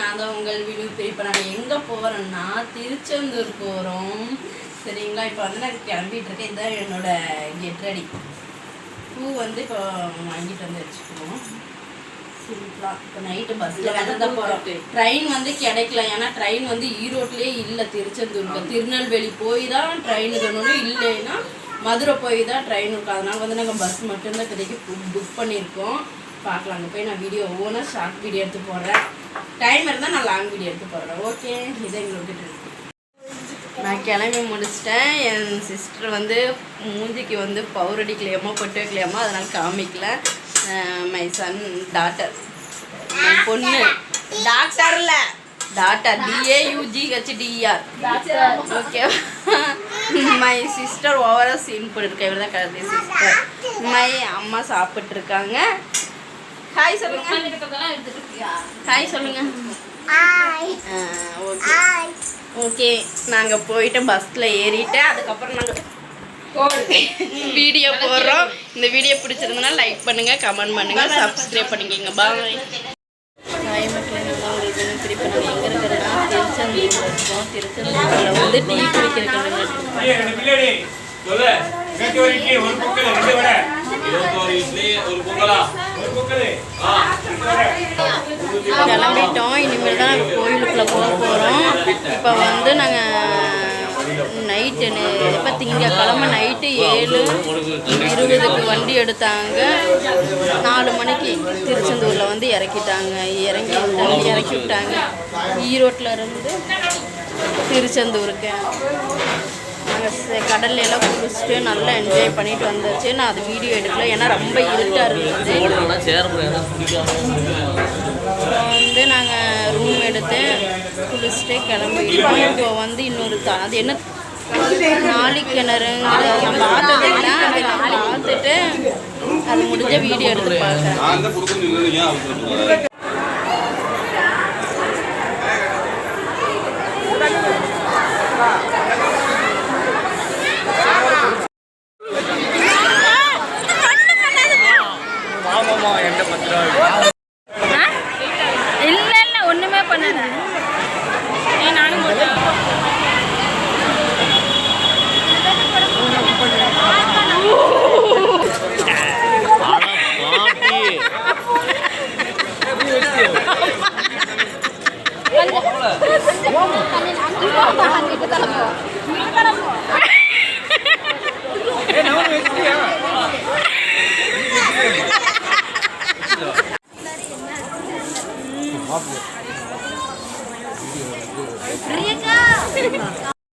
நான் தான் உங்கள் வீடு இப்போ நாங்கள் எங்கே போகிறோம்னா திருச்செந்தூர் போகிறோம் சரிங்களா? இப்போ வந்து நான் கிளம்பிட்டு இருக்கேன் இதான் என்னோட கெட் ரெடி பூ வந்து இப்போ வாங்கிட்டு வந்து வச்சுக்குவோம். சிம்பிளாக இப்போ நைட்டு பஸ்ஸில் வேறு தான் போகிறோம் ட்ரெயின் வந்து கிடைக்கல. ஏன்னா ட்ரெயின் வந்து ஈரோட்லேயே இல்லை திருச்செந்தூருக்கு திருநெல்வேலி போய் தான் ட்ரெயின் இருக்கணும் இல்லைன்னா மதுரை போய் தான் ட்ரெயின் இருக்கும். அதனால வந்து நாங்கள் பஸ் மட்டும்தான் கிடைக்கு புக் பண்ணியிருக்கோம். பார்க்கலாம். அங்கே போய் நான் வீடியோ ஒவ்வொன்றா ஷார்ட் வீடியோ எடுத்து போடுறேன். டைம் இருந்தால் நான் லாங் வீடியோ எடுத்து போடுறேன். ஓகே இதை எங்களுக்கு நான் கிளம்பி முடிச்சிட்டேன். என் சிஸ்டர் வந்து மூஞ்சிக்கு வந்து பவுர் அடிக்கலையாமோ பொட்டு வைக்கலையாமோ அதனால் காமிக்கல. மை சன் டாட்டர் என் பொண்ணு. டாக்டர்ல doctor D A U G H T R okay my sister ஓவராக சீன் போட்டுருக்கேன் இவர் தான் கருதி சிஸ்டர் மை அம்மா சாப்பிட்ருக்காங்க ஹாய் சொல்லுங்க. ஹாய் சொல்லுங்க. ஓகே. ஓகே நாங்கள் போயிட்டு பஸ்ஸில் ஏறிட்டு அதுக்கப்புறம் நாங்கள் வீடியோ போடுறோம். இந்த வீடியோ பிடிச்சிருந்தனா லைக் பண்ணுங்க கமெண்ட் பண்ணுங்க சப்ஸ்கிரைப் பண்ணிக்கோங்க. பாய் ஹாய் மக்களே. உங்களுக்கு வந்து திருப்பி நாங்கள் எங்கே இருக்கிறதுனா திருச்செந்தூர் இருக்கோம் திருச்செந்தூரில் வந்து டீ குடிக்கிறதுக்கு பொங்கல், ரெண்டு வடை. இருபத்தோரு இட்லி ஒரு பொங்கலா கிளம்பிட்டோம் இனிமேல் தான் நாங்கள் கோயிலுக்குள்ளே போக போகிறோம் இப்போ வந்து நாங்கள் நைட்டு இப்போ திங்கக்கிழமை நைட்டு ஏழு இருபதுக்கு வண்டி எடுத்தாங்க. நாலு மணிக்கு திருச்செந்தூரில் வந்து இறக்கிட்டாங்க. இறங்கி விட்டாங்க இறக்கி விட்டாங்க. ஈரோட்டில் இருந்து திருச்செந்தூருக்கு. நாங்கள் கடல்ல எல்லாம் குளிச்சுட்டு நல்லா என்ஜாய் பண்ணிட்டு வந்தாச்சு நான் அது வீடியோ எடுக்கல. ஏன்னா ரொம்ப இருட்டாக இருந்துச்சு வந்து நாங்கள் ரூம் எடுத்து குளிச்சுட்டு கிளம்பிட்டோம் இப்போ வந்து இன்னொரு அது என்ன? நாளி கிணறுங்கிறத பார்த்ததில்ல அதை நான் பார்த்துட்டு அது முடிஞ்ச வீடியோ எடுத்து பார்க்குறேன் பண்ணல நீ நானும் Lovely. Ja.